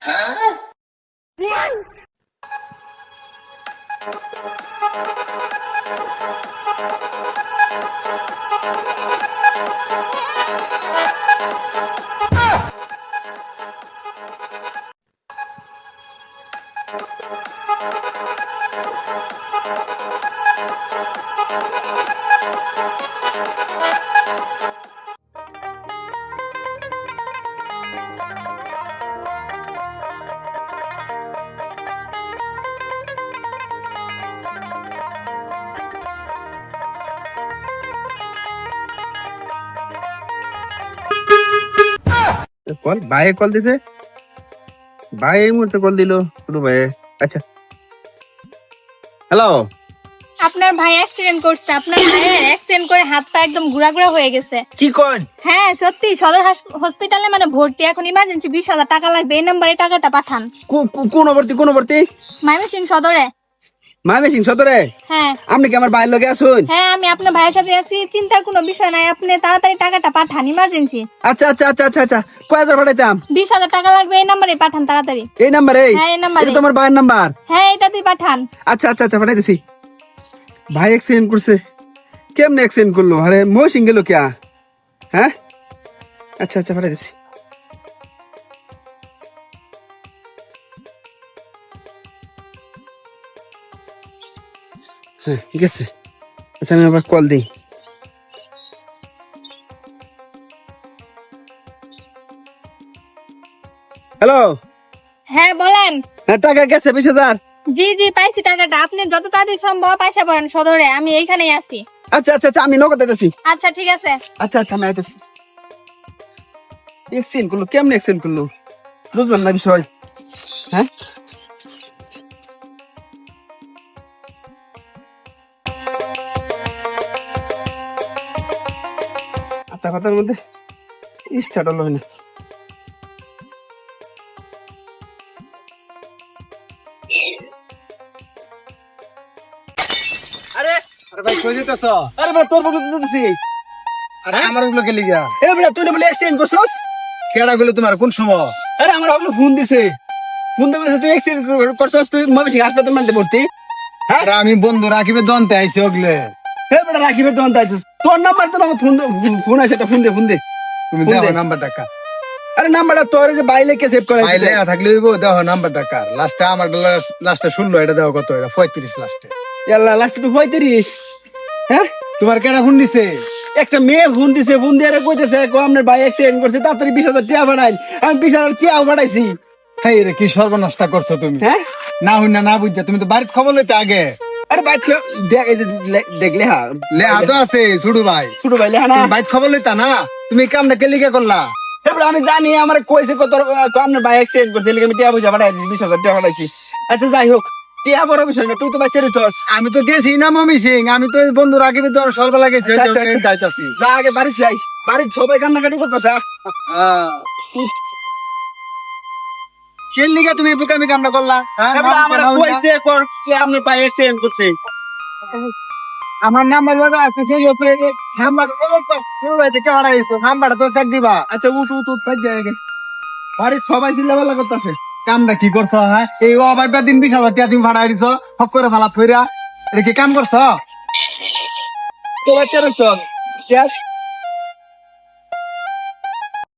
Hah? Ah! Call ভাইয়ে call দিছে? ভাই এই মুহূর্তে কল দিল টুটু ভাই। আচ্ছা। হ্যালো আপনার ভাই অ্যাক্সিডেন্ট করছে আপনার ভাইয়ের অ্যাক্সিডেন্ট করে হাত পা একদম ঘুরা ঘুরা হয়ে গেছে। কি কন? হ্যাঁ সত্যি সদর হাস- হসপিটালে মানে ভর্তি এখন ইমার্জেন্সি বিশ হাজার টাকা লাগবে এই নাম্বারে টাকাটা পাঠান। কোন ভর্তি কোন ভর্তি? ময়মনসিং সদরে। মামে সিং সদরে হ্যাঁ। আপনি কি আমার ভাইয়ের লগে আসুন হ্যাঁ আমি আপনার ভাইয়ের সাথে আছি। চিন্তার কোনো বিষয় নাই। আপনি তাড়াতাড়ি টাকাটা পাঠান ইমার্জেন্সি আচ্ছা আচ্ছা আচ্ছা আচ্ছা আচ্ছা। কয় হাজার পাঠাইতাম? বিশ হাজার টাকা লাগবে এই নাম্বারে পাঠান তাড়াতাড়ি। এই নাম্বারে? হ্যাঁ, এই নাম্বারে। এটা তোমার ভাইয়ের নাম্বার? হ্যাঁ এটাতেই পাঠান। আচ্ছা আচ্ছা আচ্ছা পাঠাই দিছি ভাই অ্যাক্সিডেন্ট করছে। কেমনে অ্যাক্সিডেন্ট করল? আরে মো সিং গেল কিয়া? হ্যাঁ? আচ্ছা আচ্ছা পাঠাই হ্যাঁ গেছে আচ্ছা আমি আবার কল দিই। হ্যালো? হ্যাঁ বলেন। হ্যাঁ টাকা গেছে বিশ হাজার। জি জি পাইছি টাকাটা। আপনি যত তাড়াতাড়ি সম্ভব পয়সা পড়েন সদরে আমি এইখানেই আছি। আচ্ছা আচ্ছা আচ্ছা আমি নগদ দিতেছি। আচ্ছা ঠিক আছে। আচ্ছা আচ্ছা আমি আইতেছি। করল কেমন এক্সিডেন্ট করল? বুঝলাম না বিষয়। আচ্ছা কথার মধ্যে স্টার্ট হলো না। আরে আরে ভাই কই যেতেছ? আরে ভাই তোর বলে দিতেছি। আরে আমার ওগুলো গেলি গা এ বেটা তুই বলে অ্যাক্সিডেন্ট করছস? কেডা গুলো তোমার? কোন সময়? আরে আমার ফোন দিছে। ফোন তুই অ্যাক্সিডেন্ট করছস? তুই ময়মনসিং হাসপাতাল মানতে ভর্তি। আরে আমি বন্ধু রাখিবে দন্তে আইছি ওগলে। হে বেটা রাখিবের দোকান তাইছিস তোর নাম্বার তো আমার ফোন ফোন আছে একটা ফোন দে ফোন দে। তুমি। নাম্বার টাকা আরে নাম্বারটা তোর যে বাইলে কে সেভ করা পাইলে থাকলে হইব দেখো নাম্বার টাকা লাস্টে আমার লাস্টে শুনলো এটা দেখো কত এটা পঁয়ত্রিশ লাস্টে আল্লাহ লাস্টে তো পঁয়ত্রিশ। হ্যাঁ? তোমার কেডা ফোন দিছে? একটা মেয়ে ফোন দিছে ফোন দিয়ে আরে কইতেছে কো আপনার ভাই অ্যাক্সিডেন্ট করছে তাড়াতাড়ি বিশ হাজার টাকা বাড়াইন। আমি বিশ হাজার টাকা বাড়াইছি। হেই রে কি সর্বনষ্ট করছ তুমি? হ্যাঁ? না হই না না বুঝছা তুমি তো বাড়িতে খবর লইতে আগে। আরে তুই দেখ এই যে লে- দেখলে হ্যাঁ লে হাতো আছে ছুড়ু ভাই। ছোট ভাই লেহা না। বাড়িতে খবর লইতা না? তুমি কামটা কেলিকা করলা এবার আমি জানি আমার কইছে কত আপনার ভাই অ্যাক্সিডেন্ট করছে এলাকা আমি টাকা পয়সা বাড়াই দিছি বিশ হাজার আচ্ছা যাই হোক টিয়া বড় বিষয় না তুই তো বাচ্চা রেছস আমি তো গেছি না মমি সিং আমি তো বন্ধু রাখিবে তো সকালবেলা গেছি আচ্ছা, আচ্ছা, আচ্ছা। যাইতাছি। যা আগে বাড়ি যাই বাড়ির সবাই কান্নাকাটি করতেছে কেলিকা তুমি এই বোকামি কামটা করলা? হ্যাঁ? আমার নাম- কইছে কর কি আপনি ভাই অ্যাক্সিডেন্ট করছে? আমার নাম্বার লাগা আছে সেই উপরে নাম্বার কেউ বাইতে কে বাড়াইছো নাম্বারটা তো চেক দিবা। আচ্ছা উঠ উঠ উঠ পাই যায় বাড়ির সবাই চিল্লাপাল্লা করতেছে। কামটা কি করছ হ্যাঁ? এই অবাইবা দিন বিশ হাজার টাকা তুমি ভাড়াই দিছো হক করে ফালা ফিরা এটা কি কাম করছ? তো বাচ্চা রেছস